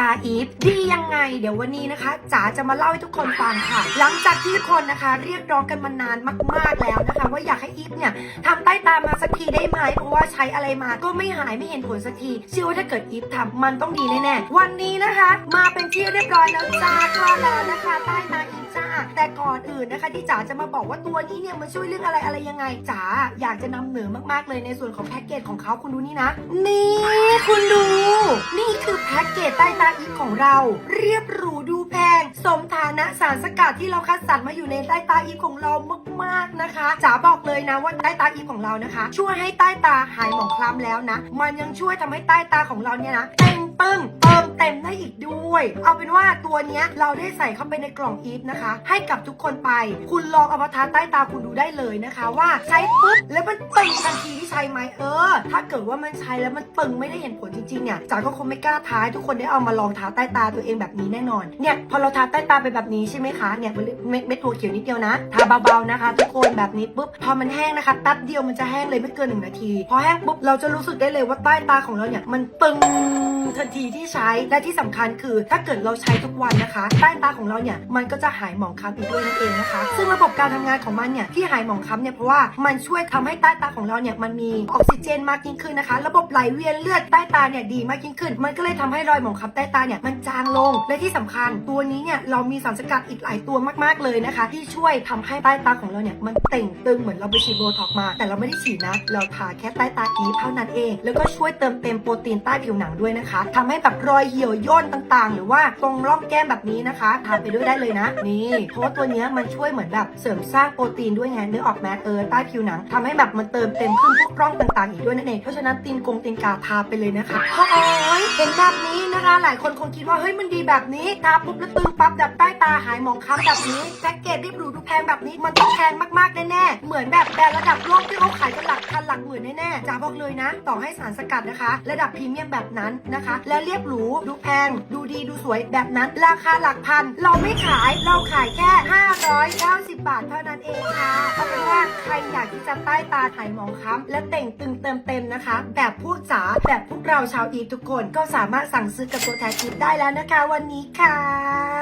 ตาอีฟดียังไง เดี๋ยววันนี้นะคะจ๋าจะมาเล่าให้ทุกคนฟังค่ะ หลังจากที่ทุกคนนะคะ เรียกร้องกันมานานมาก ๆแล้วนะคะ ว่าอยากให้อีฟเนี่ยทำใต้ตามาสักทีได้ไหมเพราะว่าใช้อะไรมาก็ไม่หายไม่เห็นผลสักทีเชื่อว่าถ้าเกิดอีฟทำมันต้องดีแน่ๆวันนี้นะคะ มาเป็นที่เรียบร้อยแล้วจ้าคลอดแล้วนะคะใต้ตาอีฟจ้าแต่ก่อนอื่นนะคะที่จ๋าจะมาบอกว่าตัวนี้เนี่ยมันช่วยเรื่องอะไรอะไรยังไงจ๋าอยากจะนำเหนือมากๆเลยในส่วนของแพ็กเกจของเขาคุณดูนี่นะ นี่คุณดู นี่คือแพ็กเกจใต้ตาอีฟของเรา เรียบหรูดูแพง สมฐานะสารสกัดที่เราคัดสรรมาอยู่ในใต้ตาอีฟของเรามากๆนะคะจ๋าบอกเลยนะว่าใต้ตาอีฟของเรานะคะ ช่วยให้ใต้ตาหายหมองคล้ำแล้วนะ มันยังช่วยทำให้ใต้ตาของเราเนี่ยนะเต็งปึ้งเติม เต็มได้อีกด้วยเอาเป็นว่าตัวเนี้ยเราได้ใส่เข้าไปในกล่องอีฟนะคะ ให้กับทุกคนไป คุณลองเอามาทาใต้ตาคุณดูได้เลยนะคะ ว่าใช้ปุ๊บแล้วมันตึงทันทีที่ใช้ไหมเออ ถ้าเกิดว่ามันใช้แล้วมันตึงไม่ได้เห็นผลจริงๆเนี่ยจ๋าก็คงไม่กล้าทาให้ทุกคนได้เอามาลองทาใต้ตาตัวเองแบบนี้แน่นอนเนี่ยพอเราทาใต้ตาไปแบบนี้ใช่ไหมคะเนี่ยเม็ดเม็ดถั่วเขียวนิดเดียวนะทาเบาๆนะคะ ทุกคนแบบนี้ปุ๊บพอมันแห้งนะคะแป๊บเดียวมันจะแห้งเลยไม่เกินหนึ่งนาทีพอแห้งปุ๊บเราจะรู้สึกได้เลยว่าใต้ตาของเราเนี่ยมันตึงทันทีที่ใช้และที่สำคัญคือถ้าเกิดเราใช้ทุกวันนะคะ ใต้ตาของเราเนี่ยมันก็จะหายหมองคล้ำอีกด้วยนั่นเองนะคะ ซึ่งระบบการทำงานของมันเนี่ยที่หายหมองคล้ำเนี่ยเพราะว่ามันช่วยทำให้ใต้ตาของเราเนี่ยมันมีออกซิเจนมากยิ่งขึ้นนะคะ ระบบไหลเวียนเลือดใต้ตาเนี่ยดีมากยิ่งขึ้น มันก็เลยทำให้รอยหมองคล้ำใต้ตาเนี่ยมันจางลง และที่สำคัญตัวนี้เนี่ยเรามีสารสกัดอีกหลายตัวมากๆเลยนะคะ ที่ช่วยทำให้ใต้ตาของเราเนี่ยมันเต่งตึงเหมือนเราไปฉีดโบท็อกมา แต่เราไม่ได้ฉีดนะ เราทาแค่ใต้ตาอีเท่านั้นเอง แล้วก็ช่วยเติมเต็มโปรตีนใต้ผิวหนังด้วยนะคะทำให้แบบรอยเหี่ยวย่นต่างๆหรือว่าตรงร่องแก้มแบบนี้นะคะทาไปด้วยได้เลยนะ นี่เพราะว่าตัวเนี้ยมันช่วยเหมือนแบบเสริมสร้างโปรตีนด้วยไงนึกออกไหมเออใต้ผิวหนังทำให้แบบมันเติมเต็มขึ้นพวกร่องต่างๆอีกด้วยนั่นเองเพราะฉะนั้นตีนกงตีนกาทาไปเลยนะคะโอ้ยเห็นแบบนี้นะคะ หลายคนคงคิดว่าเฮ้ยมันดีแบบนี้ทาปุ๊บแล้วตึงปั๊บดับใต้ตาหายหมองคล้ำแบบนี้แพ็กเกจเรียบหรูดูแพงแบบนี้มันต้องแพงมากๆแน่ๆเหมือนแบบแบรนด์ระดับโลกที่เขาขายกันหลักพันหลักหมื่นแน่ๆจ๋าบอกเลยนะ ต่อให้สารสกัดนะคะ ระดับพรีเมียมแบบนั้นนะคะ และเรียบหรูดูแพงดูดีดูสวยแบบนั้นราคาหลักพัน เราไม่ขายเราขายแค่ 590 บาทเท่านั้นเองค่ะเอาเป็นว่าใครอยากที่จะใต้ตาถ่ายหมองค้ำและเต่งตึงเติมเต็มนะคะ แบบพวกจ๋าแบบพวกเราชาวอีทุกคนก็สามารถสั่งซื้อกับตัวแทนอีได้แล้วนะคะวันนี้ค่ะ